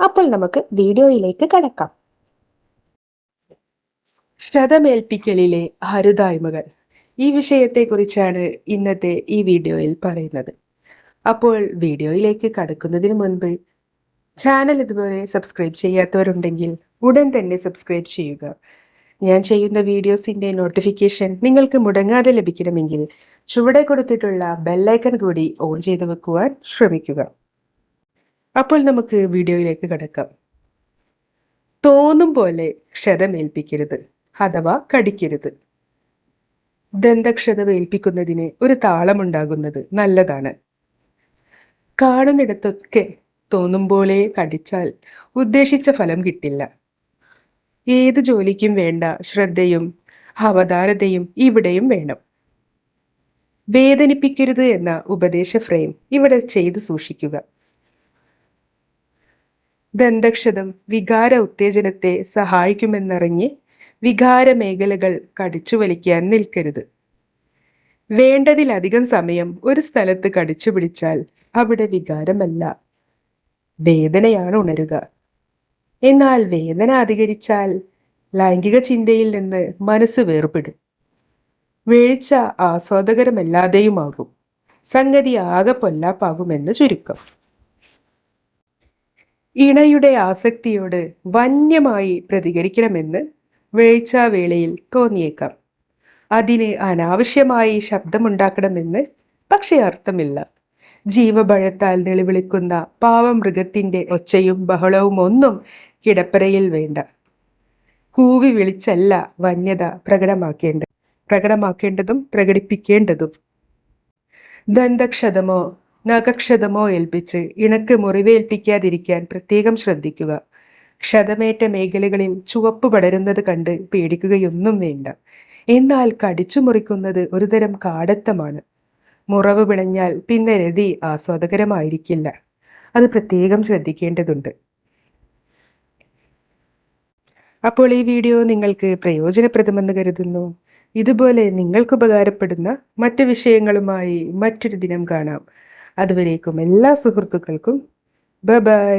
അപ്പോൾ നമുക്ക് വീഡിയോയിലേക്ക് കടക്കാം. ക്ഷതമേൽപ്പിക്കലിലെ ഹരുതായ്മകൾ ഈ വിഷയത്തെക്കുറിച്ചാണ് ഇന്നത്തെ ഈ വീഡിയോയിൽ പറയുന്നത്. അപ്പോൾ വീഡിയോയിലേക്ക് കടക്കുന്നതിന് മുൻപ് ചാനൽ ഇതുപോലെ സബ്സ്ക്രൈബ് ചെയ്യാത്തവരുണ്ടെങ്കിൽ ഉടൻ തന്നെ സബ്സ്ക്രൈബ് ചെയ്യുക. ഞാൻ ചെയ്യുന്ന വീഡിയോസിന്റെ നോട്ടിഫിക്കേഷൻ നിങ്ങൾക്ക് മുടങ്ങാതെ ലഭിക്കണമെങ്കിൽ ചുവടെ കൊടുത്തിട്ടുള്ള ബെല്ലൈക്കൺ കൂടി ഓൺ ചെയ്ത് വെക്കുവാൻ ശ്രമിക്കുക. അപ്പോൾ നമുക്ക് വീഡിയോയിലേക്ക് കിടക്കാം. തോന്നും പോലെ ക്ഷതമേൽപ്പിക്കരുത് അഥവാ കടിക്കരുത്. ദന്തക്ഷതമേൽപ്പിക്കുന്നതിന് ഒരു താളമുണ്ടാകുന്നത് നല്ലതാണ്. കാണുന്നിടത്തൊക്കെ തോന്നും പോലെ കടിച്ചാൽ ഉദ്ദേശിച്ച ഫലം കിട്ടില്ല. ഏത് ജോലിക്കും വേണ്ട ശ്രദ്ധയും അവധാനതയും ഇവിടെയും വേണം. വേദനിപ്പിക്കരുത് എന്ന ഉപദേശ ഫ്രെയിം ഇവിടെ ചെയ്തു സൂക്ഷിക്കുക. ദന്തക്ഷതം വികാര ഉത്തേജനത്തെ സഹായിക്കുമെന്നറിഞ്ഞ് വികാര മേഖലകൾ കടിച്ചു വലിക്കാൻ നിൽക്കരുത്. വേണ്ടതിലധികം സമയം ഒരു സ്ഥലത്ത് കടിച്ചു പിടിച്ചാൽ അവിടെ വികാരമല്ല. വേദനയാണ് ഉണരുക. എന്നാൽ വേദന അധികരിച്ചാൽ ലൈംഗിക ചിന്തയിൽ നിന്ന് മനസ്സ് വേർപെടും. വീഴ്ച ആസ്വാദകരമല്ലാതെയുമാകും. സംഗതി ആകെ പൊല്ലാപ്പാകുമെന്ന് ചുരുക്കം. ഇണയുടെ ആസക്തിയോട് വന്യമായി പ്രതികരിക്കണമെന്ന് വേഴ്ചാവേളയിൽ തോന്നിയേക്കാം. അതിന് അനാവശ്യമായി ശബ്ദമുണ്ടാക്കണമെന്ന് പക്ഷേ അർത്ഥമില്ല. ജീവഭഴത്താൽ നിലവിളിക്കുന്ന പാവമൃഗത്തിന്റെ ഒച്ചയും ബഹളവും ഒന്നും കിടപ്പറയിൽ വേണ്ട. കൂവി വിളിച്ചല്ല വന്യത പ്രകടമാക്കേണ്ട പ്രകടമാക്കേണ്ടതും പ്രകടിപ്പിക്കേണ്ടതും. ദന്തക്ഷതമോ നഖക്ഷതമോ ഏൽപ്പിച്ച് ഇണക്ക് മുറിവേൽപ്പിക്കാതിരിക്കാൻ പ്രത്യേകം ശ്രദ്ധിക്കുക. ക്ഷതമേറ്റ മേഖലകളിൽ ചുവപ്പ് പടരുന്നത് കണ്ട് പേടിക്കുകയൊന്നും വേണ്ട. എന്നാൽ കടിച്ചു മുറിക്കുന്നത് ഒരുതരം കാടത്തമാണ്. മുറവ് പിണഞ്ഞാൽ പിന്നെ രതി ആസ്വാദകരമായിരിക്കില്ല. അത് പ്രത്യേകം ശ്രദ്ധിക്കേണ്ടതുണ്ട്. അപ്പോൾ ഈ വീഡിയോ നിങ്ങൾക്ക് പ്രയോജനപ്രദമെന്ന് കരുതുന്നു. ഇതുപോലെ നിങ്ങൾക്ക് ഉപകാരപ്പെടുന്ന മറ്റു വിഷയങ്ങളുമായി മറ്റൊരു ദിനം കാണാം. അതുവരേക്കും എല്ലാ സുഹൃത്തുക്കൾക്കും ബ ബൈ